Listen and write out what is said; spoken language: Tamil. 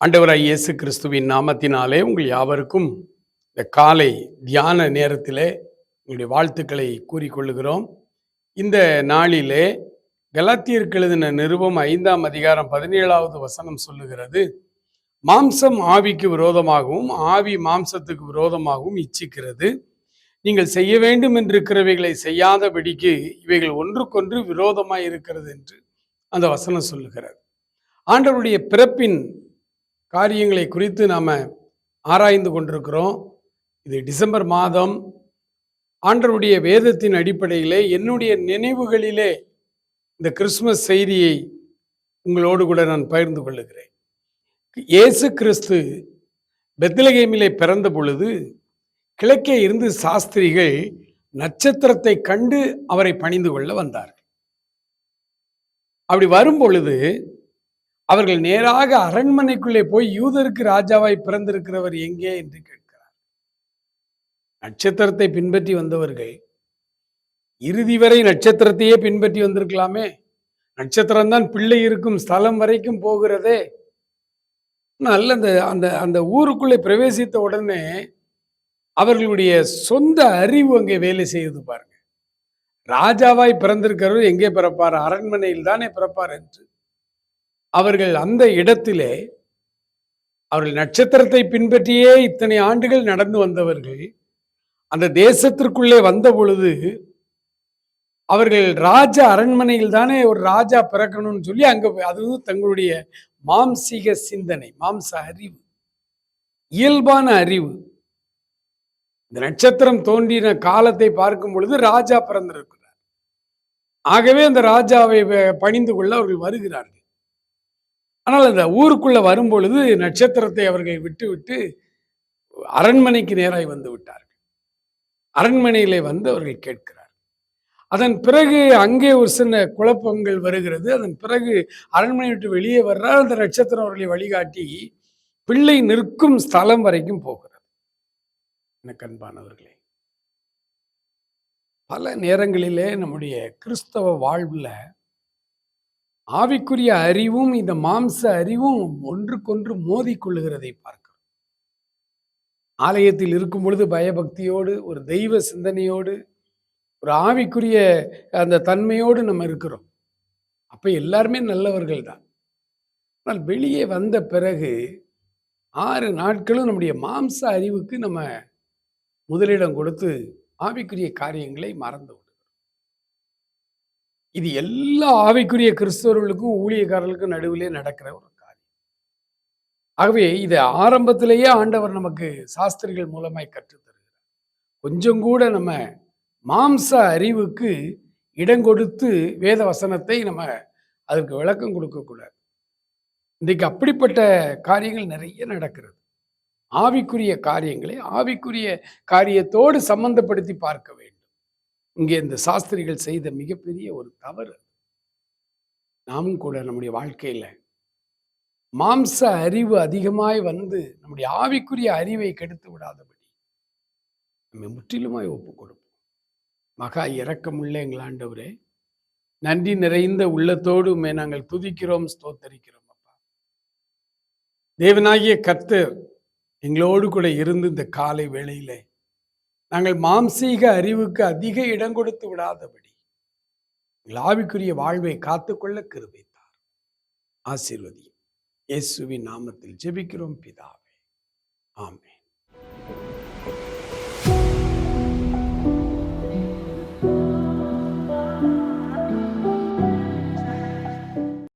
ஆண்டவராய் இயேசு கிறிஸ்துவின் நாமத்தினாலே உங்கள் யாவருக்கும் இந்த காலை தியான நேரத்திலே உங்களுடைய வாழ்த்துக்களை கூறிக்கொள்ளுகிறோம். இந்த நாளிலே கலாத்தியருக்கு எழுதின நிருபம் ஐந்தாம் அதிகாரம் பதினேழாவது வசனம் சொல்லுகிறது மாம்சம் ஆவிக்கு விரோதமாகவும் ஆவி மாம்சத்துக்கு விரோதமாகவும் இச்சிக்கிறது. நீங்கள் செய்ய வேண்டும் என்றிருக்கிறவைகளை செய்யாதபடிக்கு இவைகள் ஒன்றுக்கொன்று விரோதமாய் இருக்கிறது என்று அந்த வசனம் சொல்லுகிறது. ஆண்டவருடைய பிறப்பின் காரியங்களை குறித்து நாம் ஆராய்ந்து கொண்டிருக்கிறோம். இது டிசம்பர் மாதம். ஆண்டருடைய வேதத்தின் அடிப்படையிலே என்னுடைய நினைவுகளிலே இந்த கிறிஸ்துமஸ் செய்தியை உங்களோடு கூட நான் பகிர்ந்து கொள்ளுகிறேன். இயேசு கிறிஸ்து பெத்திலகேமிலே பிறந்த பொழுது கிழக்கே இருந்து சாஸ்திரிகள் நட்சத்திரத்தை கண்டு அவரை பணிந்து கொள்ள வந்தார்கள். அப்படி வரும் பொழுது அவர்கள் நேராக அரண்மனைக்குள்ளே போய் யூதருக்கு ராஜாவாய் பிறந்திருக்கிறவர் எங்கே என்று கேட்கிறார். நட்சத்திரத்தை பின்பற்றி வந்தவர்கள் இறுதி வரை நட்சத்திரத்தையே பின்பற்றி வந்திருக்கலாமே. நட்சத்திரம் தான் பிள்ளை இருக்கும் ஸ்தலம் வரைக்கும் போகிறதே. நல்ல அந்த அந்த அந்த ஊருக்குள்ளே பிரவேசித்த உடனே அவர்களுடைய சொந்த அறிவு அங்கே வேலை செய்யுது பாருங்க. ராஜாவாய் பிறந்திருக்கிறவர் எங்கே பிறப்பார்? அரண்மனையில் தானே பிறப்பார் என்று அவர்கள் அந்த இடத்திலே அவர்கள் நட்சத்திரத்தை பின்பற்றியே இத்தனை ஆண்டுகள் நடந்து வந்தவர்கள் அந்த தேசத்திற்குள்ளே வந்த பொழுது அவர்கள் ராஜ அரண்மனையில் தானே ஒரு ராஜா பிறக்கணும்னு சொல்லி அங்கே அது வந்து தங்களுடைய மாம்சீக சிந்தனை மாம்ச அறிவு இயல்பான அறிவு. இந்த நட்சத்திரம் தோன்றின காலத்தை பார்க்கும் பொழுது ராஜா பிறந்திருக்கிறார். ஆகவே அந்த ராஜாவை பணிந்து கொள்ள அவர்கள் வருகிறார்கள். ஆனால் அந்த ஊருக்குள்ளே வரும்பொழுது நட்சத்திரத்தை அவர்கள் விட்டுவிட்டு அரண்மனைக்கு நேராய் வந்து விட்டார்கள். அரண்மனையிலே வந்து அவர்கள் கேட்கிறார். அதன் பிறகு அங்கே ஒரு சின்ன குழப்பங்கள் வருகிறது. அதன் பிறகு அரண்மனை விட்டு வெளியே வர்றார். அந்த நட்சத்திரம் அவர்களை வழிகாட்டி பிள்ளை நிற்கும் ஸ்தலம் வரைக்கும் போகிறது. எனக்கு அன்பானவர்களே பல நேரங்களிலே நம்முடைய கிறிஸ்தவ வாழ்வில் ஆவிக்குரிய அறிவும் இந்த மாம்ச அறிவும் ஒன்றுக்கொன்று மோதி கொள்ளுகிறதை பார்க்கிறோம். ஆலயத்தில் இருக்கும் பொழுது பயபக்தியோடு ஒரு தெய்வ சிந்தனையோடு ஒரு ஆவிக்குரிய அந்த தன்மையோடு நம்ம இருக்கிறோம். அப்போ எல்லாருமே நல்லவர்கள் தான். ஆனால் வெளியே வந்த பிறகு ஆறு நாட்களும் நம்முடைய மாம்ச அறிவுக்கு நம்ம முதலிடம் கொடுத்து ஆவிக்குரிய காரியங்களை மறந்து இது எல்லா ஆவிக்குரிய கிறிஸ்தவர்களுக்கும் ஊழியக்காரர்களுக்கும் நடுவிலே நடக்கிற ஒரு காரியம். ஆகவே இதை ஆரம்பத்திலேயே ஆண்டவர் நமக்கு சாஸ்திரிகள் மூலமாய் கற்றுத்தருகிறார் கொஞ்சம் கூட நம்ம மாம்ச அறிவுக்கு இடம் கொடுத்து வேத வசனத்தை நம்ம அதற்கு விளக்கம் கொடுக்கக்கூடாது. இன்றைக்கு அப்படிப்பட்ட காரியங்கள் நிறைய நடக்கிறது. ஆவிக்குரிய காரியங்களை ஆவிக்குரிய காரியத்தோடு சம்பந்தப்படுத்தி பார்க்க வேண்டும். இங்கே இந்த சாஸ்திரிகள் செய்த மிகப்பெரிய ஒரு தவறு. நாமும் கூட நம்முடைய வாழ்க்கையில் மாம்ச அறிவு அதிகமாய் வந்து நம்முடைய ஆவிக்குரிய அறிவை கெடுத்து விடாதபடி நம்ம முற்றிலுமாய் ஒப்பு கொடுப்போம். மகா இறக்கமுள்ள எங்கள் ஆண்டவரே. நன்றி நிறைந்த உள்ளத்தோடு நாங்கள் துதிக்கிறோம் ஸ்தோத்தரிக்கிறோம் அப்பா. தேவனாகிய கர்த்தர் எங்களோடு கூட இருந்து இந்த காலை வேளையிலே நாங்கள் மாம்சீக அறிவுக்கு அதிக இடம் கொடுத்து விடாதபடி ஆவிக்குரிய வாழ்வை காத்துக்கொள்ள கிருபித்தார். ஆசீர்வதியும். இயேசுவின் நாமத்தில் ஜெபிக்கிறோம் பிதாவே. ஆமே